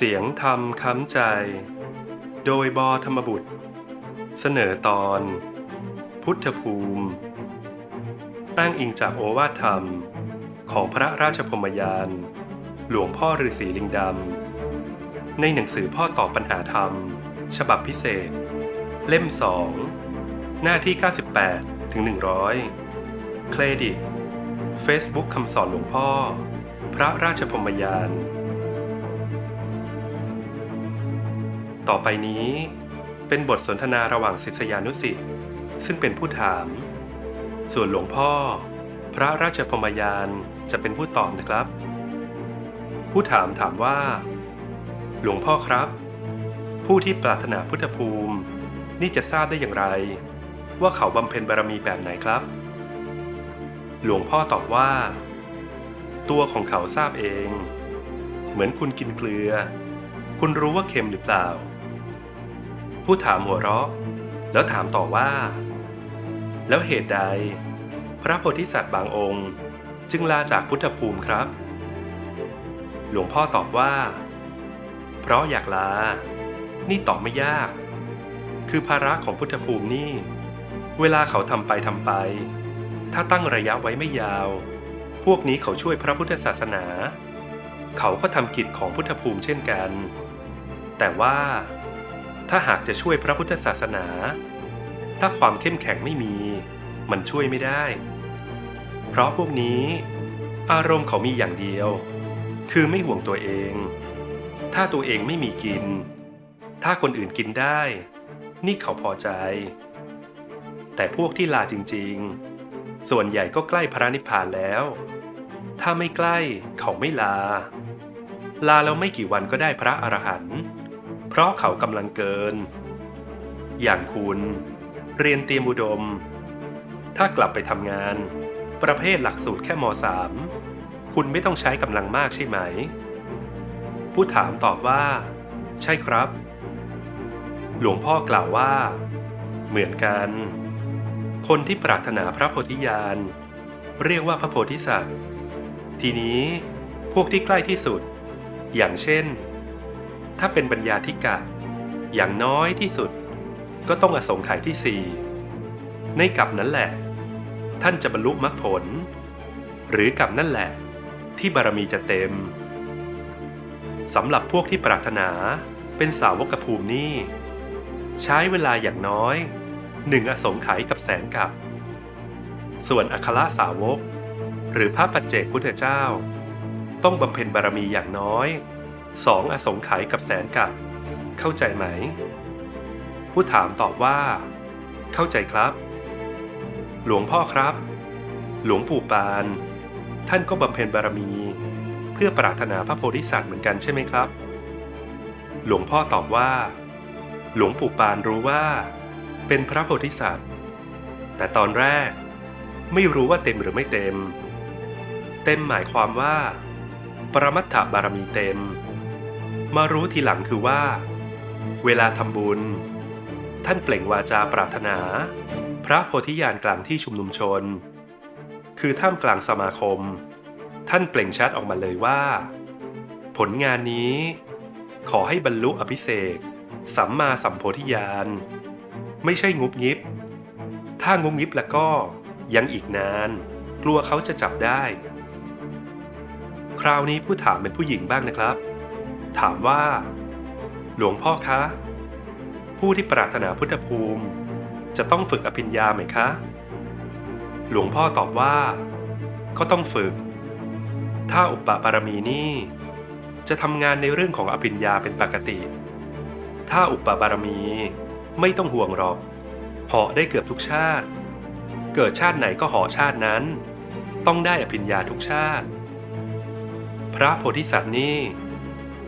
เสียงธรรมค้ำใจ โดยบอธรรมบุตร เสนอตอน พุทธภูมิ อ้างอิงจากโอวาทธรรม ของพระราชพมยาน หลวงพ่อฤาษีลิงดำ ในหนังสือพ่อตอบปัญหาธรรม ฉบับพิเศษ เล่มสอง หน้าที่ 98 ถึง 100 เครดิต Facebook คำสอนหลวงพ่อ พระราชพมยาน ต่อไปนี้เป็นบทสนทนาระหว่างศิษยานุสิษย์ซึ่งเป็นผู้ถาม ส่วนหลวงพ่อ พระราชพมยานจะเป็นผู้ตอบนะครับ ผู้ถามถามว่า หลวงพ่อครับ ผู้ที่ปรารถนาพุทธภูมิ นี่จะทราบได้อย่างไร ว่าเขาบำเพ็ญบารมีแบบไหนครับ หลวงพ่อตอบว่า ตัวของเขาทราบเอง เหมือนคุณกินเกลือ คุณรู้ว่าเค็มหรือเปล่า ผู้ถามหัวเราะ แล้วถามต่อว่า แล้วเหตุใด พระโพธิสัตว์บางองค์ จึงลาจากพุทธภูมิครับ หลวงพ่อตอบว่า เพราะอยากลา นี่ตอบไม่ยาก คือภาระของพุทธภูมินี่ เวลาเขาทำไปทำไป ถ้าตั้งระยะไว้ไม่ยาว พวกนี้เขาช่วยพระพุทธศาสนา เขาก็ทำกิจของพุทธภูมิเช่นกัน แต่ว่า ถ้าหากจะช่วยพระพุทธศาสนา ถ้าความเข้มแข็งไม่มี มันช่วยไม่ได้ เพราะพวกนี้ อารมณ์เขามีอย่างเดียว คือไม่ห่วงตัวเอง ถ้าตัวเองไม่มีกิน ถ้าคนอื่นกินได้ นี่เขาพอใจ แต่พวกที่ลาจริงๆ ส่วนใหญ่ก็ใกล้พระนิพพานแล้ว ถ้าไม่ใกล้เขาไม่ลา ลาแล้วไม่กี่วันก็ได้พระอรหันต์ เพราะเขากำลังเกิน อย่างคุณ เรียนเตรียมอุดม ถ้ากลับไปทำงาน ประเภทหลักสูตรแค่ม .3 คุณไม่ต้องใช้กำลังมากใช่ไหม ผู้ถามตอบว่า ใช่ครับ หลวงพ่อกล่าวว่า เหมือนกัน คนที่ปรารถนาพระโพธิญาณ เรียกว่าพระโพธิสัตว์ ทีนี้พวกที่ใกล้ที่สุด อย่างเช่น ถ้าเป็นปัญญาธิกะ อย่างน้อยที่สุด ก็ต้องอสงไขยที่สี่ในกับนั้นแหละ ท่านจะบรรลุมรรคผล หรือกับนั่นแหละ ที่บารมีจะเต็มสำหรับพวกที่ปรารถนาเป็นสาวกภูมินี่ ใช้เวลาอย่างน้อยหนึ่งอสงไขยกับแสนกับ ส่วนอัครสาวก หรือพระปัจเจกพุทธเจ้า ต้องบำเพ็ญบารมีอย่างน้อย สองอสงไขยกับแสนกับ เข้าใจไหม ผู้ถามตอบว่า เข้าใจครับ หลวงพ่อครับ หลวงปู่ปาน ท่านก็บำเพ็ญบารมี เพื่อปรารถนาพระโพธิสัตว์เหมือนกันใช่ไหมครับ หลวงพ่อตอบว่า หลวงปู่ปานรู้ว่า เป็นพระโพธิสัตว์ แต่ตอนแรกไม่รู้ว่าเต็มหรือไม่เต็ม เต็มหมายความว่า ปรมัตถบารมีเต็ม มารู้ทีหลังคือว่า เวลาทำบุญ ท่านเปล่งวาจาปรารถนา พระโพธิญาณกลางที่ชุมนุมชน คือท่ามกลางสมาคม ท่านเปล่งชัดออกมาเลยว่า ผลงานนี้ ขอให้บรรลุอภิเศกสัมมาสัมโพธิญาณ ไม่ใช่งุบยิบ ถ้างุบยิบแล้วก็ยังอีกนาน กลัวเขาจะจับได้ คราวนี้ผู้ถามเป็นผู้หญิงบ้างนะครับ ถามว่า หลวงพ่อคะ ผู้ที่ปรารถนาพุทธภูมิ จะต้องฝึกอภิญญาไหมคะ หลวงพ่อตอบว่า ก็ต้องฝึก ถ้าอุปปบารมีนี่ จะทำงานในเรื่องของอภิญญาเป็นปกติ ถ้าอุปปบารมีไม่ต้องห่วงหรอกเหาะได้เกือบทุกชาติ เกิดชาติไหนก็เหาะชาตินั้น ต้องได้อภิญญาทุกชาติ พระโพธิสัตว์นี่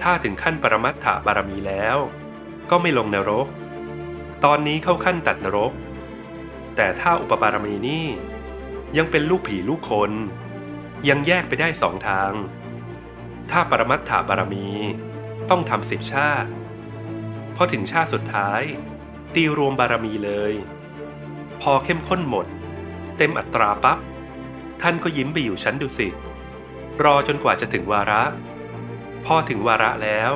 ถ้าถึงขั้นปรมัตถบารมีแล้ว ก็ไม่ลงนรก ตอนนี้เข้าขั้นตัดนรก แต่ถ้าอุปบารมีนี่ ยังเป็นลูกผีลูกคน ยังแยกไปได้สองทาง ถ้าปรมัตถบารมีต้องทำสิบชาติพอถึงชาติสุดท้าย ตีรวมบารมีเลย พอเข้มข้นหมด เต็มอัตราปับ๊บท่านก็ยิ้มไปอยู่ชั้นดุสิตรอจนกว่าจะถึงวาระ พอถึงวาระแล้ว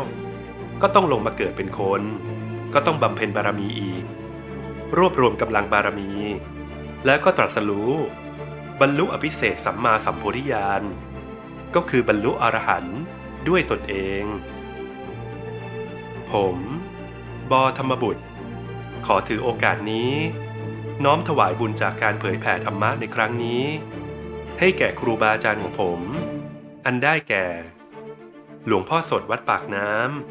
ก็ต้องลงมาเกิดเป็นคน ก็ต้องบำเพ็ญบารมีอีก รวบรวมกำลังบารมี แล้วก็ตรัสรู้ บรรลุอภิเศษสัมมาสัมโพธิญาณก็คือบรรลุอรหันต์ด้วยตนเอง ผม บอธรรมบุตร ขอถือโอกาสนี้ น้อมถวายบุญจากการเผยแผ่ธรรมะในครั้งนี้ ให้แก่ครูบาอาจารย์ของผม อันได้แก่ หลวงพ่อสดวัดปากน้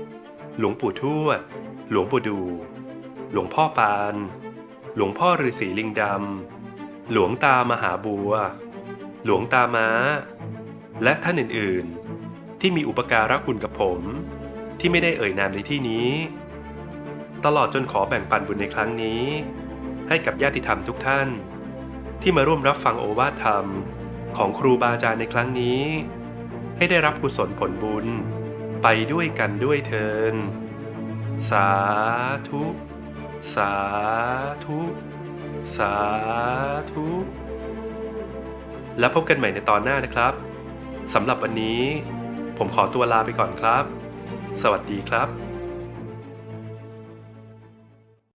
ำ หลวงปู่ทวด หลวงปู่ดู หลวงพ่อปาน หลวงพ่อฤาษีลิงดำ หลวงตามหาบัว หลวงตาม้า และท่านอื่นๆ ที่มีอุปการะคุณกับผม ที่ไม่ได้เอ่ยนามในที่นี้ ตลอดจนขอแบ่งปันบุญในครั้งนี้ ให้กับญาติธรรมทุกท่าน ที่มาร่วมรับฟังโอวาทธรรมของครูบาอาจารย์ในครั้งนี้ ให้ได้รับกุศลผลบุญ ไปด้วยกันด้วยเทิน สาธุ สาธุ สาธุ แล้วพบกันใหม่ในตอนหน้านะครับสำหรับวันนี้ ผมขอตัวลาไปก่อนครับ สวัสดีครับ